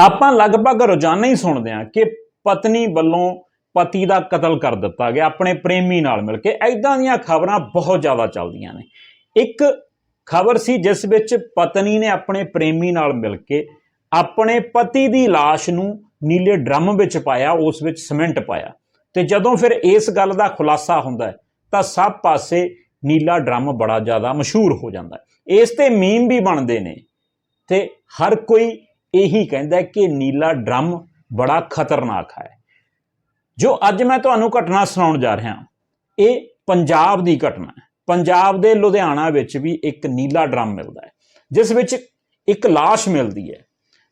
ਆਪਾਂ ਲਗਭਗ ਰੋਜ਼ਾਨਾ ਹੀ ਸੁਣਦੇ ਹਾਂ ਕਿ ਪਤਨੀ ਵੱਲੋਂ ਪਤੀ ਦਾ ਕਤਲ ਕਰ ਦਿੱਤਾ ਗਿਆ, ਆਪਣੇ ਪ੍ਰੇਮੀ ਨਾਲ ਮਿਲ ਕੇ। ਐਦਾਂ ਦੀਆਂ ਖਬਰਾਂ ਬਹੁਤ ਜ਼ਿਆਦਾ ਚੱਲਦੀਆਂ ਨੇ। ਇੱਕ ਖਬਰ ਸੀ ਜਿਸ ਵਿੱਚ ਪਤਨੀ ਨੇ ਆਪਣੇ ਪ੍ਰੇਮੀ ਨਾਲ ਮਿਲ ਕੇ ਆਪਣੇ ਪਤੀ ਦੀ ਲਾਸ਼ ਨੂੰ ਨੀਲੇ ਡਰਮ ਵਿੱਚ ਪਾਇਆ, ਉਸ ਵਿੱਚ ਸਿਮੈਂਟ ਪਾਇਆ। ਤੇ ਜਦੋਂ ਫਿਰ ਇਸ ਗੱਲ ਦਾ ਖੁਲਾਸਾ ਹੁੰਦਾ ਤਾਂ ਸਭ ਪਾਸੇ ਨੀਲਾ ਡਰਮ ਬੜਾ ਜ਼ਿਆਦਾ ਮਸ਼ਹੂਰ ਹੋ ਜਾਂਦਾ ਇਸ ਤੇ ਮੀਮ ਵੀ ਬਣਦੇ ਨੇ। ਤੇ ਹਰ ਕੋਈ ਇਹੀ ਕਹਿੰਦਾ ਕਿ ਨੀਲਾ ਡਰਮ ਬੜਾ ਖਤਰਨਾਕ ਹੈ। ਜੋ ਅੱਜ ਮੈਂ ਤੁਹਾਨੂੰ ਘਟਨਾ ਸੁਣਾਉਣ ਜਾ ਰਿਹਾ ਇਹ ਪੰਜਾਬ ਦੀ ਘਟਨਾ ਹੈ। ਪੰਜਾਬ ਦੇ ਲੁਧਿਆਣਾ ਵਿੱਚ ਵੀ ਇੱਕ ਨੀਲਾ ਡਰਮ ਮਿਲਦਾ ਹੈ, ਜਿਸ ਵਿੱਚ ਇੱਕ ਲਾਸ਼ ਮਿਲਦੀ ਹੈ।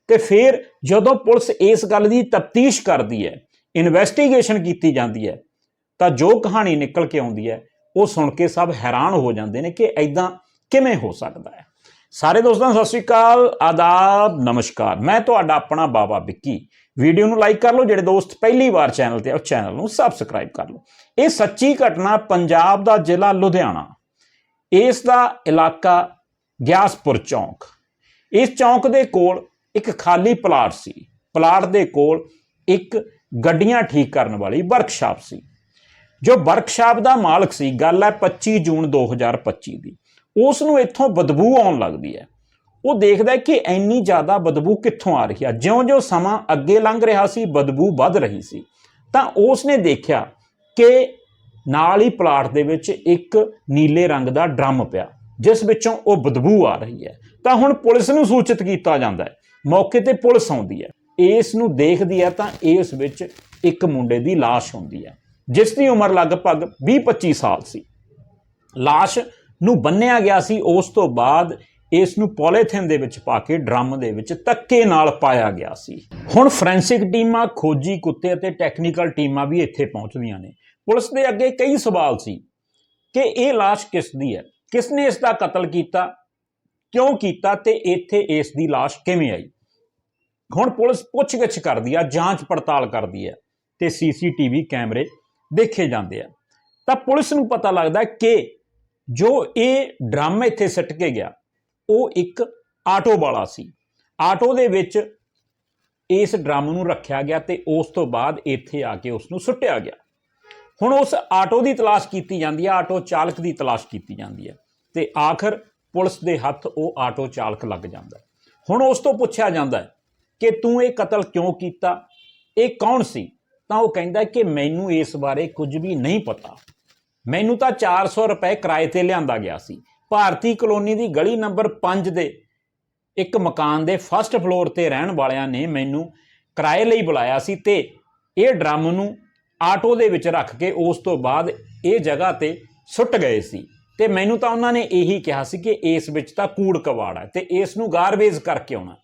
ਤੇ ਫਿਰ ਜਦੋਂ ਪੁਲਿਸ ਇਸ ਗੱਲ ਦੀ ਤਫਤੀਸ਼ ਕਰਦੀ ਹੈ, ਇਨਵੈਸਟੀਗੇਸ਼ਨ ਕੀਤੀ ਜਾਂਦੀ ਹੈ, ਤਾਂ ਜੋ ਕਹਾਣੀ ਨਿਕਲ ਕੇ ਆਉਂਦੀ ਹੈ, ਉਹ ਸੁਣ ਕੇ ਸਭ ਹੈਰਾਨ ਹੋ ਜਾਂਦੇ ਨੇ ਕਿ ਐਦਾਂ ਕਿਵੇਂ ਹੋ ਸਕਦਾ ਹੈ। ਸਾਰੇ ਦੋਸਤਾਂ ਨੂੰ ਸਤਿ ਸ਼੍ਰੀ ਅਕਾਲ, ਆਦਾਬ, ਨਮਸਕਾਰ। ਮੈਂ ਤੁਹਾਡਾ ਆਪਣਾ ਬਾਬਾ ਵਿੱਕੀ। ਵੀਡੀਓ ਨੂੰ ਲਾਈਕ ਕਰ ਲਓ, ਜਿਹੜੇ ਦੋਸਤ ਪਹਿਲੀ ਵਾਰ ਚੈਨਲ ਤੇ ਆ, ਉਹ ਚੈਨਲ ਨੂੰ ਸਬਸਕ੍ਰਾਈਬ ਕਰ ਲਓ। ਇਹ ਸੱਚੀ ਘਟਨਾ ਪੰਜਾਬ ਦਾ ਜ਼ਿਲ੍ਹਾ ਲੁਧਿਆਣਾ। ਇਸ ਦਾ ਇਲਾਕਾ ਗਿਆਸਪੁਰ ਚੌਂਕ। ਇਸ ਚੌਂਕ ਦੇ ਕੋਲ ਇੱਕ ਖਾਲੀ ਪਲਾਟ ਸੀ। ਪਲਾਟ ਦੇ ਕੋਲ ਇੱਕ ਗੱਡੀਆਂ ਠੀਕ ਕਰਨ ਵਾਲੀ ਵਰਕਸ਼ਾਪ ਸੀ। ਜੋ ਵਰਕਸ਼ਾਪ ਦਾ ਮਾਲਕ ਸੀ, ਗੱਲ ਹੈ 25 ਜੂਨ 2025 ਦੀ। ਉਸ ਨੂੰ ਇੱਥੋਂ ਬਦਬੂ ਆਉਣ ਲੱਗਦੀ ਹੈ। ਉਹ ਦੇਖਦਾ ਹੈ ਕਿ ਇੰਨੀ ਜ਼ਿਆਦਾ ਬਦਬੂ ਕਿੱਥੋਂ ਆ ਰਹੀ ਹੈ ਜਿਉਂ-ਜਿਉਂ ਸਮਾਂ ਅੱਗੇ ਲੰਘ ਰਿਹਾ ਸੀ, ਬਦਬੂ ਵੱਧ ਰਹੀ ਸੀ। ਤਾਂ ਉਸ ਨੇ ਦੇਖਿਆ ਕਿ ਨਾਲ ਹੀ ਪਲਾਟ ਦੇ ਵਿੱਚ ਇੱਕ ਨੀਲੇ ਰੰਗ ਦਾ ਡਰਮ ਪਿਆ, ਜਿਸ ਵਿੱਚੋਂ ਉਹ ਬਦਬੂ ਆ ਰਹੀ ਹੈ। ਤਾਂ ਹੁਣ ਪੁਲਿਸ ਨੂੰ ਸੂਚਿਤ ਕੀਤਾ ਜਾਂਦਾ ਹੈ। ਮੌਕੇ ਤੇ ਪੁਲਿਸ ਆਉਂਦੀ ਹੈ। ਇਸ ਨੂੰ ਦੇਖਦੀ ਹੈ ਤਾਂ ਇਸ ਵਿੱਚ ਇੱਕ ਮੁੰਡੇ ਦੀ ਲਾਸ਼ ਹੁੰਦੀ ਹੈ, ਜਿਸ ਦੀ ਉਮਰ ਲਗਭਗ 20-25 ਸਾਲ ਸੀ। ਲਾਸ਼ ਨੂੰ ਬੰਨਿਆ ਗਿਆ ਸੀ, ਉਸ ਤੋਂ ਬਾਅਦ ਇਸ ਨੂੰ ਪੋਲੀਥਿਨ ਦੇ ਵਿੱਚ ਪਾ ਕੇ, ਡਰਮ ਦੇ ਵਿੱਚ ਤੱਕੇ ਨਾਲ ਪਾਇਆ ਗਿਆ ਸੀ। ਹੁਣ ਫੋਰੈਂਸਿਕ ਟੀਮਾਂ, ਖੋਜੀ ਕੁੱਤੇ ਅਤੇ ਟੈਕਨੀਕਲ ਟੀਮਾਂ ਵੀ ਇੱਥੇ ਪਹੁੰਚਦੀਆਂ ਨੇ। ਪੁਲਿਸ ਦੇ ਅੱਗੇ ਕਈ ਸਵਾਲ ਸੀ ਕਿ ਇਹ ਲਾਸ਼ ਕਿਸ ਦੀ ਹੈ? ਕਿਸ ਨੇ ਇਸ ਦਾ ਕਤਲ ਕੀਤਾ? ਕਿਉਂ ਕੀਤਾ? ਤੇ ਇੱਥੇ ਇਸ ਦੀ ਲਾਸ਼ ਕਿਵੇਂ ਆਈ? ਹੁਣ ਪੁਲਿਸ ਪੁੱਛਗਿੱਛ ਕਰਦੀ ਆ, ਜਾਂਚ ਪੜਤਾਲ ਕਰਦੀ ਹੈ ਤੇ ਸੀਸੀਟੀਵੀ ਕੈਮਰੇ ਦੇਖੇ ਜਾਂਦੇ ਆ। ਤਾਂ ਪੁਲਿਸ ਨੂੰ ਪਤਾ ਲੱਗਦਾ ਕਿ ਜੋ ਇਹ ਡਰਮ ਇੱਥੇ ਸਿੱਟ ਕੇ ਗਿਆ, ਉਹ ਇੱਕ ਆਟੋ ਵਾਲਾ ਸੀ। ਆਟੋ ਦੇ ਵਿੱਚ ਇਸ ਡਰਮ ਨੂੰ ਰੱਖਿਆ ਗਿਆ ਤੇ ਉਸ ਤੋਂ ਬਾਅਦ ਇੱਥੇ ਆ ਕੇ ਉਸ ਨੂੰ ਸੁੱਟਿਆ ਗਿਆ। ਹੁਣ ਉਸ ਆਟੋ ਦੀ ਤਲਾਸ਼ ਕੀਤੀ ਜਾਂਦੀ ਹੈ, ਆਟੋ ਚਾਲਕ ਦੀ ਤਲਾਸ਼ ਕੀਤੀ ਜਾਂਦੀ ਹੈ ਤੇ ਆਖਰ ਪੁਲਿਸ ਦੇ ਹੱਥ ਉਹ ਆਟੋ ਚਾਲਕ ਲੱਗ ਜਾਂਦਾ ਹੁਣ ਉਸ ਤੋਂ ਪੁੱਛਿਆ ਜਾਂਦਾ ਕਿ ਤੂੰ ਇਹ ਕਤਲ ਕਿਉਂ ਕੀਤਾ? ਇਹ ਕੌਣ ਸੀ? ਤਾਂ ਉਹ ਕਹਿੰਦਾ ਕਿ ਮੈਨੂੰ ਇਸ ਬਾਰੇ ਕੁਝ ਵੀ ਨਹੀਂ ਪਤਾ। ਮੈਨੂੰ ਤਾਂ 400 ਰੁਪਏ ਕਿਰਾਏ ਤੇ ਲਿਆਂਦਾ ਗਿਆ ਸੀ। ਭਾਰਤੀ ਕਲੋਨੀ ਦੀ ਗਲੀ ਨੰਬਰ 5 ਦੇ ਇੱਕ ਮਕਾਨ ਦੇ ਫਸਟ ਫਲੋਰ ਤੇ ਰਹਿਣ ਵਾਲਿਆਂ ਨੇ ਮੈਨੂੰ ਕਿਰਾਏ ਲਈ ਬੁਲਾਇਆ ਸੀ ਤੇ ਇਹ ਡਰਮ ਨੂੰ ਆਟੋ ਦੇ ਵਿੱਚ ਰੱਖ ਕੇ ਉਸ ਤੋਂ ਬਾਅਦ ਇਹ ਜਗ੍ਹਾ ਤੇ ਸੁੱਟ ਗਏ ਸੀ। ਤੇ ਮੈਨੂੰ ਤਾਂ ਉਹਨਾਂ ਨੇ ਇਹੀ ਕਿਹਾ ਸੀ ਕਿ ਇਸ ਵਿੱਚ ਤਾਂ ਕੂੜ ਕਵਾੜ ਹੈ ਤੇ ਇਸ ਨੂੰ ਗਾਰਬੇਜ ਕਰਕੇ ਆਉਣਾ।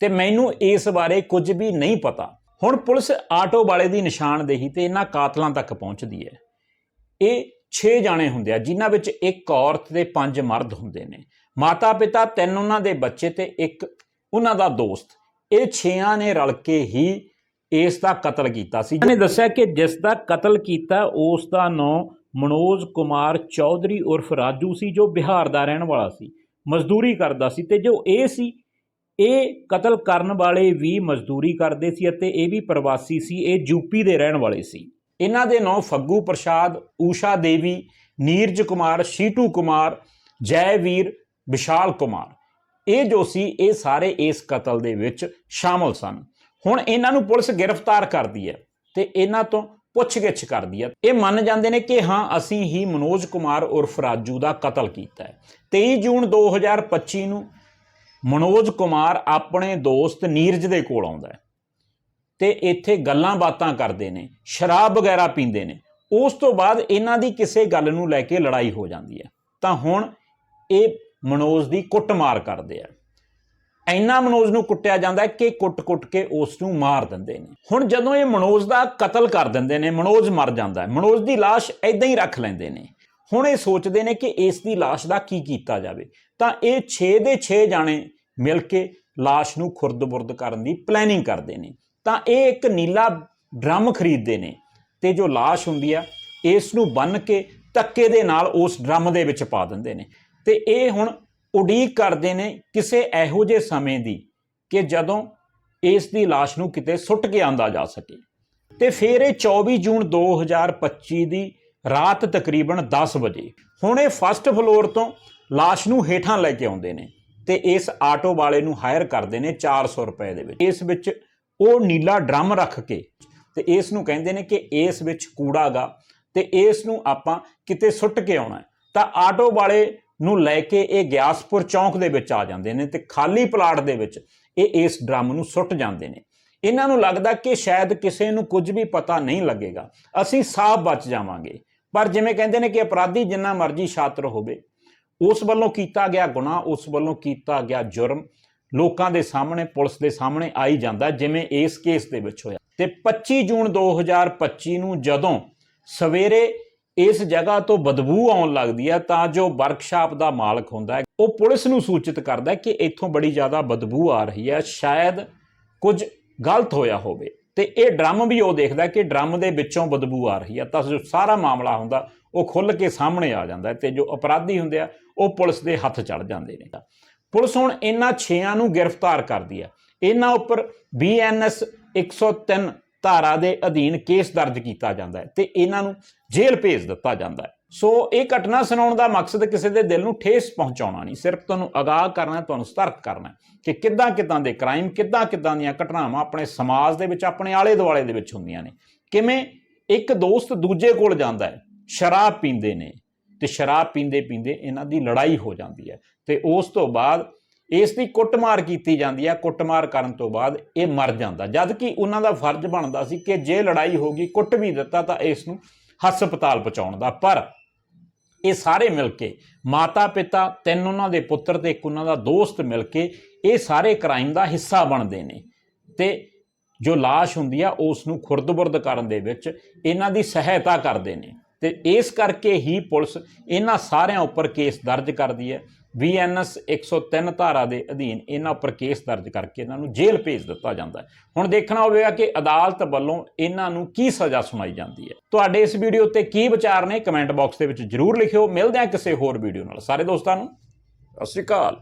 ਤੇ ਮੈਨੂੰ ਇਸ ਬਾਰੇ ਕੁਝ ਵੀ ਨਹੀਂ ਪਤਾ। ਹੁਣ ਪੁਲਿਸ ਆਟੋ ਵਾਲੇ ਦੀ ਨਿਸ਼ਾਨਦੇਹੀ ਤੇ ਇਹਨਾਂ ਕਾਤਲਾਂ ਤੱਕ ਪਹੁੰਚਦੀ ਹੈ। ਇਹ 6 ਜਾਣੇ ਹੁੰਦੇ ਆ, ਜਿਨ੍ਹਾਂ ਵਿੱਚ ਇੱਕ ਔਰਤ ਤੇ ਪੰਜ ਮਰਦ ਹੁੰਦੇ ਨੇ। ਮਾਤਾ ਪਿਤਾ ਤਿੰਨ ਉਹਨਾਂ ਦੇ ਬੱਚੇ ਤੇ ਇੱਕ ਉਹਨਾਂ ਦਾ ਦੋਸਤ। ਇਹ ਛੇਆਂ ਨੇ ਰਲ ਕੇ ਹੀ ਇਸ ਦਾ ਕਤਲ ਕੀਤਾ ਸੀ। ਜਿਹਨੇ ਦੱਸਿਆ ਕਿ ਜਿਸ ਦਾ ਕਤਲ ਕੀਤਾ, ਉਸ ਦਾ ਨਾਂ ਮਨੋਜ ਕੁਮਾਰ ਚੌਧਰੀ ਉਰਫ ਰਾਜੂ ਸੀ, ਜੋ ਬਿਹਾਰ ਦਾ ਰਹਿਣ ਵਾਲਾ ਸੀ। ਮਜ਼ਦੂਰੀ ਕਰਦਾ ਸੀ ਤੇ ਜੋ ਇਹ ਸੀ, ਇਹ ਕਤਲ ਕਰਨ ਵਾਲੇ ਵੀ ਮਜ਼ਦੂਰੀ ਕਰਦੇ ਸੀ ਅਤੇ ਇਹ ਵੀ ਪ੍ਰਵਾਸੀ ਸੀ, ਇਹ ਯੂਪੀ ਦੇ ਰਹਿਣ ਵਾਲੇ ਸੀ। ਇਹਨਾਂ ਦੇ ਨਾਂ ਫੱਗੂ ਪ੍ਰਸਾਦ, ਊਸ਼ਾ ਦੇਵੀ, ਨੀਰਜ ਕੁਮਾਰ, ਸ਼ੀਟੂ ਕੁਮਾਰ, ਜੈਵੀਰ, ਵਿਸ਼ਾਲ ਕੁਮਾਰ। ਇਹ ਜੋ ਸੀ, ਇਹ ਸਾਰੇ ਇਸ ਕਤਲ ਦੇ ਵਿੱਚ ਸ਼ਾਮਲ ਸਨ। ਹੁਣ ਇਹਨਾਂ ਨੂੰ ਪੁਲਿਸ ਗ੍ਰਿਫਤਾਰ ਕਰਦੀ ਹੈ ਤੇ ਇਹਨਾਂ ਤੋਂ ਪੁੱਛਗਿੱਛ ਕਰਦੀ ਹੈ। ਇਹ ਮੰਨ ਜਾਂਦੇ ਨੇ ਕਿ ਹਾਂ, ਅਸੀਂ ਹੀ ਮਨੋਜ ਕੁਮਾਰ ਉਰਫ ਰਾਜੂ ਦਾ ਕਤਲ ਕੀਤਾ ਹੈ। 23 ਜੂਨ 2025 ਨੂੰ ਮਨੋਜ ਕੁਮਾਰ ਆਪਣੇ ਦੋਸਤ ਨੀਰਜ ਦੇ ਕੋਲ ਆਉਂਦਾ ਹੈ। ਤੇ ਇੱਥੇ ਗੱਲਾਂ ਬਾਤਾਂ ਕਰਦੇ ਨੇ ਸ਼ਰਾਬ ਵਗੈਰਾ ਪੀਂਦੇ ਨੇ ਉਸ ਤੋਂ ਬਾਅਦ ਇਹਨਾਂ ਦੀ ਕਿਸੇ ਗੱਲ ਨੂੰ ਲੈ ਕੇ ਲੜਾਈ ਹੋ ਜਾਂਦੀ ਹੈ ਤਾਂ ਹੁਣ ਇਹ ਮਨੋਜ ਦੀ ਕੁੱਟਮਾਰ ਕਰਦੇ ਆ ਇੰਨਾ ਮਨੋਜ ਨੂੰ ਕੁੱਟਿਆ ਜਾਂਦਾ ਹੈ ਕਿ ਕੁੱਟ-ਕੁੱਟ ਕੇ ਉਸ ਨੂੰ ਮਾਰ ਦਿੰਦੇ ਨੇ ਹੁਣ ਜਦੋਂ ਇਹ ਮਨੋਜ ਦਾ ਕਤਲ ਕਰ ਦਿੰਦੇ ਨੇ ਮਨੋਜ ਮਰ ਜਾਂਦਾ ਹੈ ਮਨੋਜ ਦੀ লাশ ਐਦਾਂ ਹੀ ਰੱਖ ਲੈਂਦੇ ਨੇ ਹੁਣ ਇਹ ਸੋਚਦੇ ਨੇ ਕਿ ਇਸ ਦੀ লাশ ਦਾ ਕੀ ਕੀਤਾ ਜਾਵੇ ਤਾਂ ਇਹ 6 ਦੇ 6 ਜਾਣੇ ਮਿਲ ਕੇ লাশ ਨੂੰ ਖੁਰਦ-ਬੁਰਦ ਕਰਨ ਦੀ ਪਲੈਨਿੰਗ ਕਰਦੇ ਨੇ ਤਾਂ ਇਹ ਇੱਕ ਨੀਲਾ ਡਰਮ ਖਰੀਦਦੇ ਨੇ ਤੇ ਜੋ লাশ ਹੁੰਦੀ ਆ ਇਸ ਨੂੰ ਬੰਨ ਕੇ ਤੱਕੇ ਦੇ ਨਾਲ ਉਸ ਡਰਮ ਦੇ ਵਿੱਚ ਪਾ ਦਿੰਦੇ ਨੇ। ਤੇ ਇਹ ਹੁਣ ਉਡੀਕ ਕਰਦੇ ਨੇ ਕਿਸੇ ਇਹੋ ਜਿਹੇ ਸਮੇਂ ਦੀ ਕਿ ਜਦੋਂ ਇਸ ਦੀ ਲਾਸ਼ ਨੂੰ ਕਿਤੇ ਸੁੱਟ ਕੇ ਆਂਦਾ ਜਾ ਸਕੇ। ਤੇ ਫਿਰ ਇਹ 24 ਜੂਨ 2025 ਦੀ ਰਾਤ ਤਕਰੀਬਨ 10 ਵਜੇ ਹੁਣ ਇਹ ਫਸਟ ਫਲੋਰ ਤੋਂ ਲਾਸ਼ ਨੂੰ ਹੇਠਾਂ ਲੈ ਕੇ ਆਉਂਦੇ ਨੇ ਤੇ ਇਸ ਆਟੋ ਵਾਲੇ ਨੂੰ ਹਾਇਰ ਕਰਦੇ ਨੇ 400 ਰੁਪਏ ਦੇ ਵਿੱਚ। ਇਸ ਵਿੱਚ ਉਹ ਨੀਲਾ ਡਰਮ ਰੱਖ ਕੇ ਤੇ ਇਸ ਨੂੰ ਕਹਿੰਦੇ ਨੇ ਕਿ ਇਸ ਵਿੱਚ ਕੂੜਾ ਗਾ ਤੇ ਇਸ ਨੂੰ ਆਪਾਂ ਕਿਤੇ ਸੁੱਟ ਕੇ ਆਉਣਾ ਤਾਂ ਆਟੋ ਵਾਲੇ ਨੂੰ ਲੈ ਕੇ ਇਹ ਗਿਆਸਪੁਰ ਚੌਂਕ ਦੇ ਵਿੱਚ ਆ ਜਾਂਦੇ ਨੇ ਤੇ ਖਾਲੀ ਪਲਾਟ ਦੇ ਵਿੱਚ ਇਹ ਇਸ ਡਰਮ ਨੂੰ ਸੁੱਟ ਜਾਂਦੇ ਨੇ। ਇਹਨਾਂ ਨੂੰ ਲੱਗਦਾ ਕਿ ਸ਼ਾਇਦ ਕਿਸੇ ਨੂੰ ਕੁਝ ਵੀ ਪਤਾ ਨਹੀਂ ਲੱਗੇਗਾ। ਅਸੀਂ ਸਾਫ਼ ਬਚ ਜਾਵਾਂਗੇ। ਪਰ ਜਿਵੇਂ ਕਹਿੰਦੇ ਨੇ ਕਿ ਅਪਰਾਧੀ ਜਿੰਨਾ ਮਰਜ਼ੀ ਛਾਤਰ ਹੋਵੇ, ਉਸ ਵੱਲੋਂ ਕੀਤਾ ਗਿਆ ਗੁਨਾਹ, ਉਸ ਵੱਲੋਂ ਕੀਤਾ ਗਿਆ ਜੁਰਮ ਲੋਕਾਂ ਦੇ ਸਾਹਮਣੇ, ਪੁਲਿਸ ਦੇ ਸਾਹਮਣੇ ਆਈ ਜਾਂਦਾ ਜਿਵੇਂ ਇਸ ਕੇਸ ਦੇ ਵਿੱਚ ਹੋਇਆ। ਤੇ 25 ਜੂਨ 2025 ਨੂੰ ਜਦੋਂ ਸਵੇਰੇ ਇਸ ਜਗ੍ਹਾ ਤੋਂ ਬਦਬੂ ਆਉਣ ਲੱਗਦੀ ਹੈ ਤਾਂ ਜੋ ਵਰਕਸ਼ਾਪ ਦਾ ਮਾਲਕ ਹੁੰਦਾ ਹੈ, ਉਹ ਪੁਲਿਸ ਨੂੰ ਸੂਚਿਤ ਕਰਦਾ ਹੈ ਕਿ ਇੱਥੋਂ ਬੜੀ ਜ਼ਿਆਦਾ ਬਦਬੂ ਆ ਰਹੀ ਹੈ, ਸ਼ਾਇਦ ਕੁਝ ਗਲਤ ਹੋਇਆ ਹੋਵੇ। ਤੇ ਇਹ ਡਰਮ ਵੀ ਉਹ ਦੇਖਦਾ ਕਿ ਡਰਮ ਦੇ ਵਿੱਚੋਂ ਬਦਬੂ ਆ ਰਹੀ ਹੈ ਤਾਂ ਜੋ ਸਾਰਾ ਮਾਮਲਾ ਹੁੰਦਾ, ਉਹ ਖੁੱਲ ਕੇ ਸਾਹਮਣੇ ਆ ਜਾਂਦਾ ਹੈ ਤੇ ਜੋ ਅਪਰਾਧੀ ਹੁੰਦੇ ਆ, ਉਹ ਪੁਲਿਸ ਦੇ ਹੱਥ ਚੜ ਜਾਂਦੇ ਨੇ। ਪੁਲਿਸ ਹੁਣ ਇਹਨਾਂ ਛੇਆਂ ਨੂੰ ਗ੍ਰਿਫਤਾਰ ਕਰਦੀ ਹੈ। ਇਹਨਾਂ ਉੱਪਰ ਬੀਐਨਐਸ 103 ਧਾਰਾ ਦੇ ਅਧੀਨ ਕੇਸ ਦਰਜ ਕੀਤਾ ਜਾਂਦਾ ਹੈ ਤੇ ਇਹਨਾਂ ਨੂੰ ਜੇਲ੍ਹ ਭੇਜ ਦਿੱਤਾ ਜਾਂਦਾ ਹੈ। ਸੋ ਇਹ ਘਟਨਾ ਸੁਣਾਉਣ ਦਾ ਮਕਸਦ ਕਿਸੇ ਦੇ ਦਿਲ ਨੂੰ ਠੇਸ ਪਹੁੰਚਾਉਣਾ ਨਹੀਂ, ਸਿਰਫ ਤੁਹਾਨੂੰ ਅਗਾਹ ਕਰਨਾ ਤੁਹਾਨੂੰ ਸਤਰਕ ਕਰਨਾ ਕਿ ਕਿੱਦਾਂ ਕਿੱਦਾਂ ਦੇ ਕ੍ਰਾਈਮ ਕਿੱਦਾਂ ਕਿੱਦਾਂ ਦੀਆਂ ਘਟਨਾਵਾਂ ਆਪਣੇ ਸਮਾਜ ਦੇ ਵਿੱਚ, ਆਪਣੇ ਆਲੇ ਦੁਆਲੇ ਦੇ ਵਿੱਚ ਹੁੰਦੀਆਂ ਨੇ। ਕਿਵੇਂ ਇੱਕ ਦੋਸਤ ਦੂਜੇ ਕੋਲ ਜਾਂਦਾ ਹੈ, ਸ਼ਰਾਬ ਪੀਂਦੇ ਨੇ ਤੇ ਸ਼ਰਾਬ ਪੀਂਦੇ ਪੀਂਦੇ ਇਹਨਾਂ ਦੀ ਲੜਾਈ ਹੋ ਜਾਂਦੀ ਹੈ। ਤੇ ਉਸ ਤੋਂ ਬਾਅਦ ਇਸ ਦੀ ਕੁੱਟਮਾਰ ਕੀਤੀ ਜਾਂਦੀ ਹੈ। ਕੁੱਟਮਾਰ ਕਰਨ ਤੋਂ ਬਾਅਦ ਇਹ ਮਰ ਜਾਂਦਾ। ਜਦ ਕਿ ਉਹਨਾਂ ਦਾ ਫਰਜ਼ ਬਣਦਾ ਸੀ ਕਿ ਜੇ ਲੜਾਈ ਹੋ ਗਈ, ਕੁੱਟ ਵੀ ਦਿੱਤਾ ਤਾਂ ਇਸ ਨੂੰ ਹਸਪਤਾਲ ਪਹੁੰਚਾਉਣ ਦਾ। ਪਰ ਇਹ ਸਾਰੇ ਮਿਲ ਕੇ ਮਾਤਾ ਪਿਤਾ ਤਿੰਨ ਉਹਨਾਂ ਦੇ ਪੁੱਤਰ ਤੇ ਇੱਕ ਉਹਨਾਂ ਦਾ ਦੋਸਤ ਮਿਲ ਕੇ ਇਹ ਸਾਰੇ ਕ੍ਰਾਈਮ ਦਾ ਹਿੱਸਾ ਬਣਦੇ ਨੇ। ਤੇ ਜੋ ਲਾਸ਼ ਹੁੰਦੀ ਆ, ਉਸ ਨੂੰ ਖੁਰਦ-ਬੁਰਦ ਕਰਨ ਦੇ ਵਿੱਚ ਇਹਨਾਂ ਦੀ ਸਹਾਇਤਾ ਕਰਦੇ ਨੇ। ਤੇ ਇਸ ਕਰਕੇ ਹੀ ਪੁਲਿਸ ਇਹਨਾਂ ਸਾਰਿਆਂ ਉੱਪਰ ਕੇਸ ਦਰਜ ਕਰਦੀ ਹੈ। ਬੀਐਨਐਸ 103 ਧਾਰਾ ਦੇ ਅਧੀਨ ਇਹਨਾਂ ਉੱਪਰ ਕੇਸ ਦਰਜ ਕਰਕੇ ਇਹਨਾਂ ਨੂੰ ਜੇਲ੍ਹ ਭੇਜ ਦਿੱਤਾ ਜਾਂਦਾ ਹੈ। ਹੁਣ ਦੇਖਣਾ ਹੋਵੇਗਾ ਕਿ ਅਦਾਲਤ ਵੱਲੋਂ ਇਹਨਾਂ ਨੂੰ ਕੀ ਸਜ਼ਾ ਸੁਣਾਈ ਜਾਂਦੀ ਹੈ। ਤੁਹਾਡੇ ਇਸ ਵੀਡੀਓ ਤੇ ਕੀ ਵਿਚਾਰ ਨੇ? ਕਮੈਂਟ ਬਾਕਸ ਦੇ ਵਿੱਚ ਜਰੂਰ ਲਿਖਿਓ। ਮਿਲਦੇ ਹਾਂ ਕਿਸੇ ਹੋਰ ਵੀਡੀਓ ਨਾਲ। ਸਾਰੇ ਦੋਸਤਾਂ ਨੂੰ, ਸਤਿ ਸ਼੍ਰੀ ਅਕਾਲ।